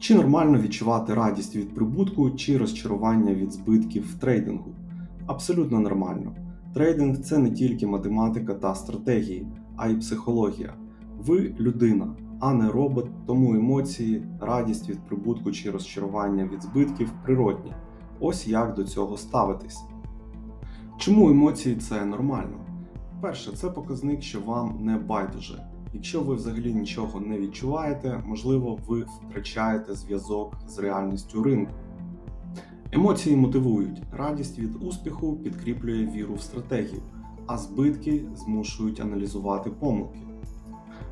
Чи нормально відчувати радість від прибутку чи розчарування від збитків в трейдингу? Абсолютно нормально. Трейдинг це не тільки математика та стратегії, а й психологія. Ви людина, а не робот, тому емоції, радість від прибутку чи розчарування від збитків природні. Ось як до цього ставитись. Чому емоції це нормально? Перше, це показник, що вам не байдуже. Якщо ви взагалі нічого не відчуваєте, можливо, ви втрачаєте зв'язок з реальністю ринку. Емоції мотивують, радість від успіху підкріплює віру в стратегію, а збитки змушують аналізувати помилки.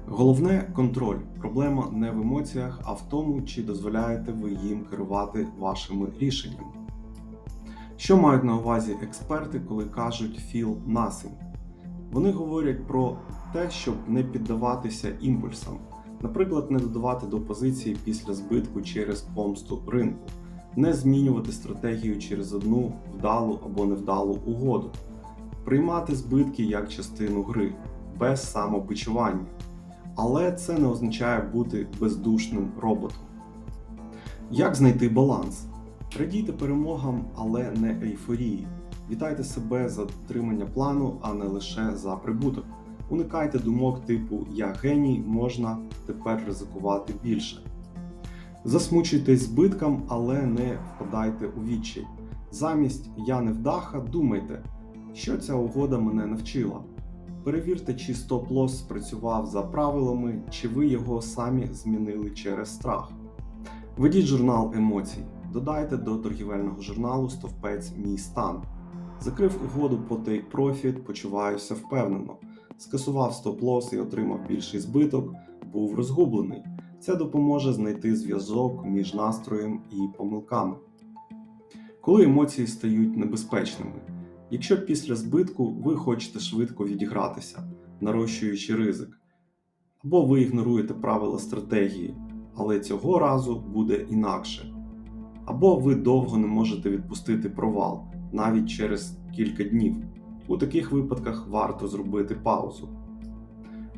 Головне контроль. Проблема не в емоціях, а в тому, чи дозволяєте ви їм керувати вашими рішеннями. Що мають на увазі експерти, коли кажуть feel nothing? Вони говорять про те, щоб не піддаватися імпульсам, наприклад, не додавати до позиції після збитку через помсту ринку, не змінювати стратегію через одну вдалу або невдалу угоду, приймати збитки як частину гри, без самобичування. Але це не означає бути бездушним роботом. Як знайти баланс? Радійте перемогам, але не ейфорії. Вітайте себе за дотримання плану, а не лише за прибуток. Уникайте думок типу Я геній, можна тепер ризикувати більше. Засмучуйтесь збиткам, але не впадайте у відчай. Замість Я невдаха думайте, що ця угода мене навчила. Перевірте, чи стоп-лосс спрацював за правилами, чи ви його самі змінили через страх. Ведіть журнал емоцій. Додайте до торгівельного журналу стовпець Мій стан. Закрив угоду по Take Profit, почуваюся впевнено. Скасував стоп-лосс і отримав більший збиток, був розгублений. Це допоможе знайти зв'язок між настроєм і помилками. Коли емоції стають небезпечними. Якщо після збитку ви хочете швидко відігратися, нарощуючи ризик, або ви ігноруєте правила стратегії, але цього разу буде інакше. Або ви довго не можете відпустити провал навіть через кілька днів. У таких випадках варто зробити паузу.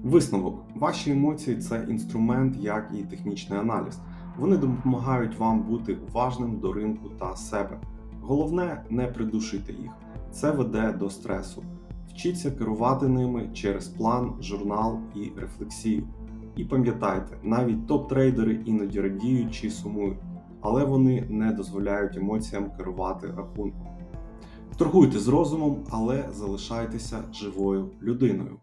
Висновок: ваші емоції це інструмент, як і технічний аналіз. Вони допомагають вам бути уважним до ринку та себе. Головне, не придушити їх. Це веде до стресу. Вчіться керувати ними через план, журнал і рефлексію. І пам'ятайте, навіть топ-трейдери іноді радіють чи сумують, але вони не дозволяють емоціям керувати рахунком. Торгуйте з розумом, але залишайтеся живою людиною.